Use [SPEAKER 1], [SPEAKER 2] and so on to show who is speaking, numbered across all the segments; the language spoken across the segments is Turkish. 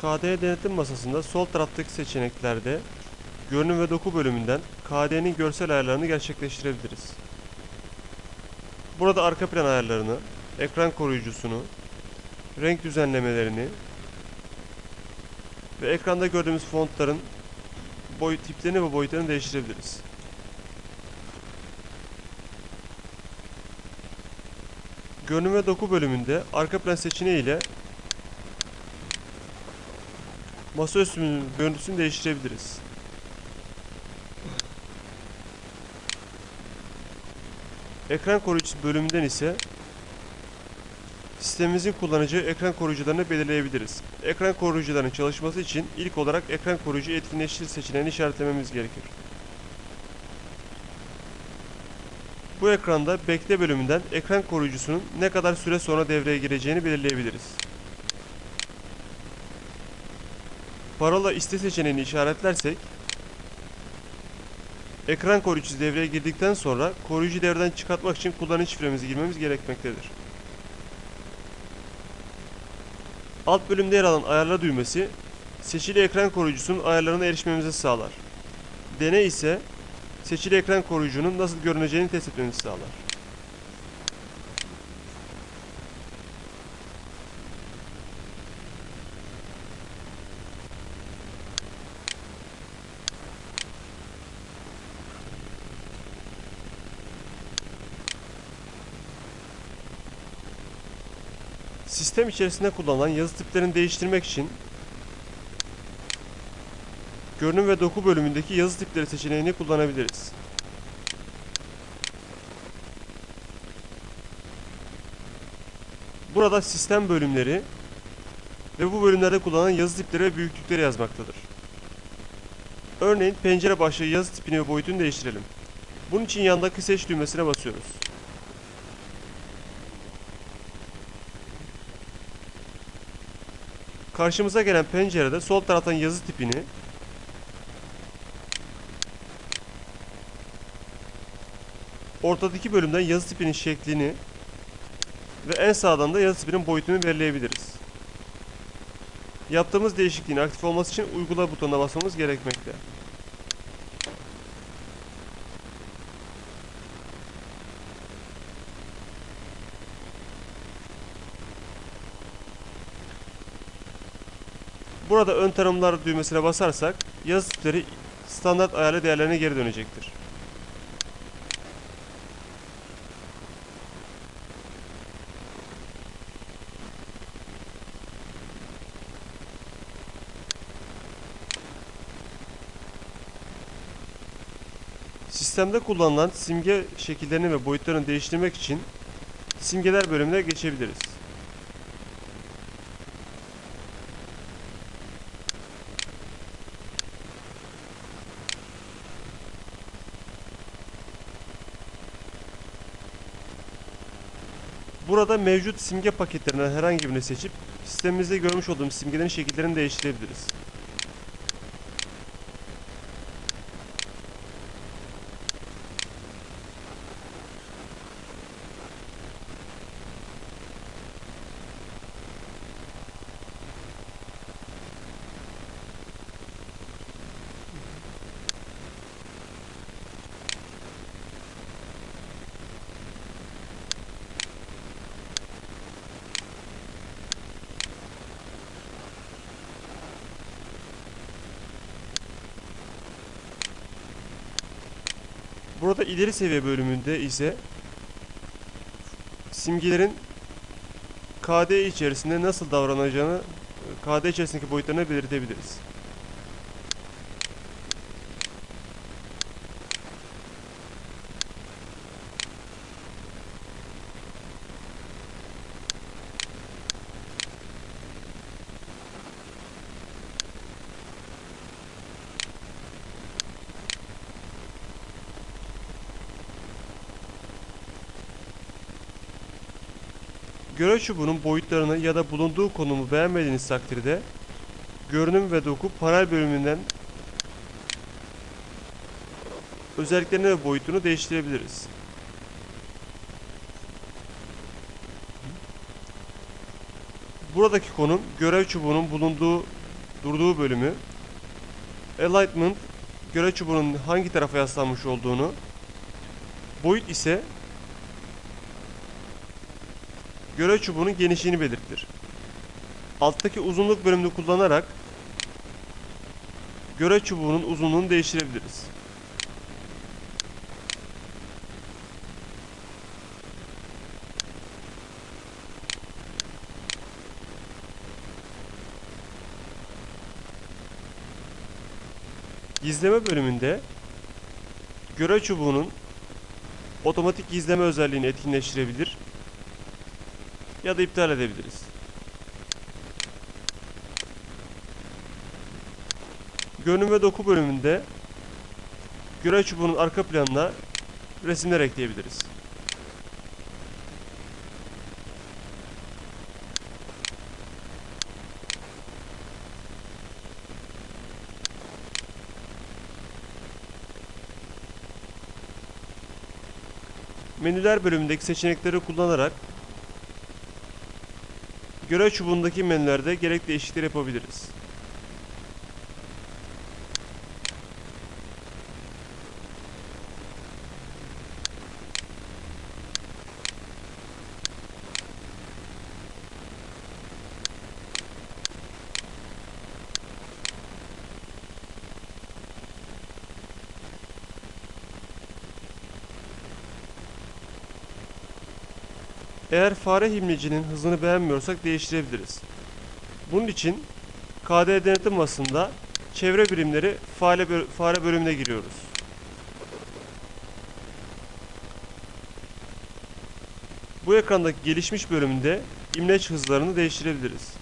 [SPEAKER 1] KD denetim masasında sol taraftaki seçeneklerde görünüm ve doku bölümünden KD'nin görsel ayarlarını gerçekleştirebiliriz. Burada arka plan ayarlarını, ekran koruyucusunu, renk düzenlemelerini ve ekranda gördüğümüz fontların boyut tiplerini ve boyutlarını değiştirebiliriz. Görünüm ve doku bölümünde arka plan seçeneği ile masaüstümüzün görüntüsünü değiştirebiliriz. Ekran koruyucusu bölümünden ise sistemimizin kullanıcı ekran koruyucularını belirleyebiliriz. Ekran koruyucularının çalışması için ilk olarak ekran koruyucu etkinleştir seçeneğini işaretlememiz gerekir. Bu ekranda bekle bölümünden ekran koruyucusunun ne kadar süre sonra devreye gireceğini belirleyebiliriz. Parola iste seçeneğini işaretlersek ekran koruyucusu devreye girdikten sonra koruyucu devreden çıkartmak için kullanıcı şifremizi girmemiz gerekmektedir. Alt bölümde yer alan ayarla düğmesi seçili ekran koruyucusunun ayarlarına erişmemizi sağlar. Dene ise seçili ekran koruyucunun nasıl görüneceğini test etmemizi sağlar. Sistem içerisinde kullanılan yazı tiplerini değiştirmek için görünüm ve doku bölümündeki yazı tipleri seçeneğini kullanabiliriz. Burada sistem bölümleri ve bu bölümlerde kullanılan yazı tipleri ve büyüklükleri yazmaktadır. Örneğin pencere başlığı yazı tipini ve boyutunu değiştirelim. Bunun için yandaki seç düğmesine basıyoruz. Karşımıza gelen pencerede sol taraftan yazı tipini ortadaki bölümden yazı tipinin şeklini ve en sağdan da yazı tipinin boyutunu belirleyebiliriz. Yaptığımız değişikliğin aktif olması için uygula butonuna basmamız gerekmekte. Burada ön tanımlar düğmesine basarsak yazı tipleri standart ayarlı değerlerine geri dönecektir. Sistemde kullanılan simge şekillerini ve boyutlarını değiştirmek için simgeler bölümüne geçebiliriz. Burada mevcut simge paketlerinden herhangi birini seçip sistemimizde görmüş olduğumuz simgelerin şekillerini değiştirebiliriz. Burada ileri seviye bölümünde ise simgelerin KD içerisinde nasıl davranacağını KD içerisindeki boyutlarını belirtebiliriz. Görev çubuğunun boyutlarını ya da bulunduğu konumu beğenmediğiniz takdirde görünüm ve doku panel bölümünden özelliklerini ve boyutunu değiştirebiliriz. Buradaki konum görev çubuğunun bulunduğu durduğu bölümü, alignment görev çubuğunun hangi tarafa yaslanmış olduğunu, boyut ise görev çubuğunun genişliğini belirtir. Alttaki uzunluk bölümünü kullanarak görev çubuğunun uzunluğunu değiştirebiliriz. Gizleme bölümünde görev çubuğunun otomatik gizleme özelliğini etkinleştirebilir ya da iptal edebiliriz. Görünüm ve doku bölümünde görev çubuğunun arka planına resimler ekleyebiliriz. Menüler bölümündeki seçenekleri kullanarak görev çubuğundaki menülerde gerekli değişiklikler yapabiliriz. Eğer fare himlecinin hızını beğenmiyorsak değiştirebiliriz. Bunun için KD denetim masasında çevre birimleri fare, böl- fare bölümüne giriyoruz. Bu ekrandaki gelişmiş bölümünde imleç hızlarını değiştirebiliriz.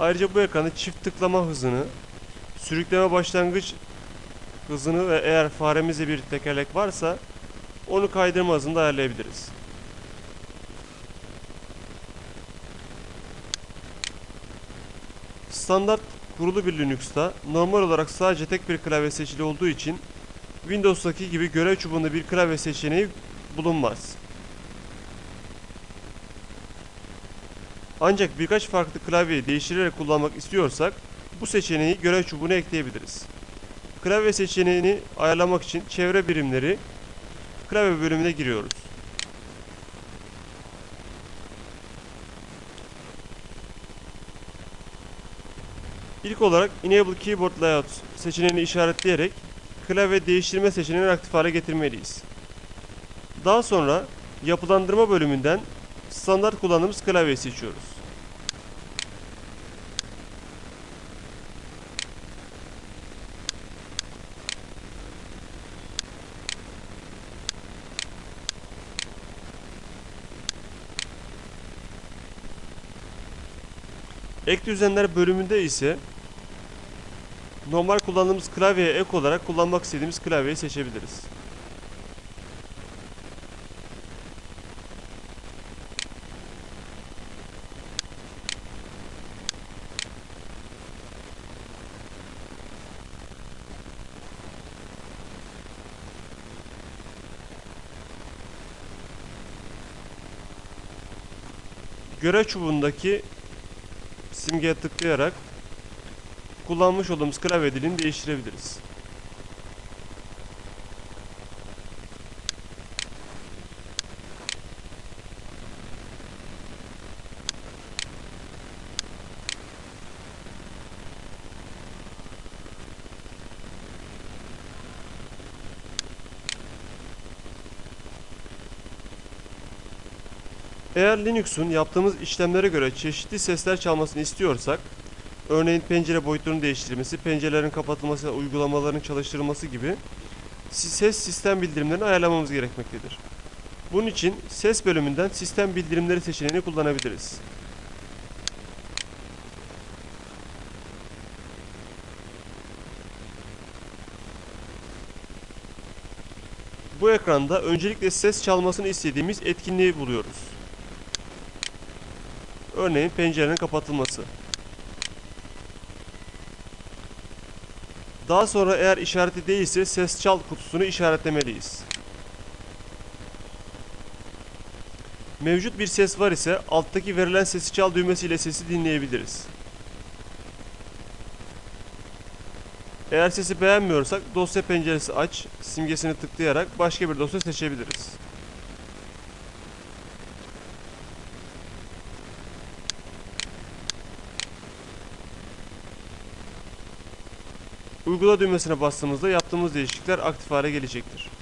[SPEAKER 1] Ayrıca bu ekranda çift tıklama hızını, sürükleme başlangıç hızını ve eğer faremizde bir tekerlek varsa onu kaydırma hızını da ayarlayabiliriz. Standart kurulu bir Linux'ta normal olarak sadece tek bir klavye seçili olduğu için Windows'taki gibi görev çubuğunda bir klavye seçeneği bulunmaz. Ancak birkaç farklı klavyeyi değiştirerek kullanmak istiyorsak bu seçeneği görev çubuğuna ekleyebiliriz. Klavye seçeneğini ayarlamak için çevre birimleri klavye bölümüne giriyoruz. İlk olarak Enable Keyboard Layout seçeneğini işaretleyerek klavye değiştirme seçeneğini aktif hale getirmeliyiz. Daha sonra yapılandırma bölümünden standart kullandığımız klavyeyi seçiyoruz. Ek düzenler bölümünde ise normal kullandığımız klavyeye ek olarak kullanmak istediğimiz klavyeyi seçebiliriz. Görev çubuğundaki simgeye tıklayarak kullanmış olduğumuz klavye dilini değiştirebiliriz. Eğer Linux'un yaptığımız işlemlere göre çeşitli sesler çalmasını istiyorsak, örneğin pencere boyutlarının değiştirilmesi, pencerelerin kapatılması, uygulamaların çalıştırılması gibi ses sistem bildirimlerini ayarlamamız gerekmektedir. Bunun için ses bölümünden sistem bildirimleri seçeneğini kullanabiliriz. Bu ekranda öncelikle ses çalmasını istediğimiz etkinliği buluyoruz. Örneğin pencerenin kapatılması. Daha sonra eğer işareti değilse ses çal kutusunu işaretlemeliyiz. Mevcut bir ses var ise alttaki verilen sesi çal düğmesiyle sesi dinleyebiliriz. Eğer sesi beğenmiyorsak dosya penceresi aç simgesini tıklayarak başka bir dosya seçebiliriz. Uygula düğmesine bastığımızda yaptığımız değişiklikler aktif hale gelecektir.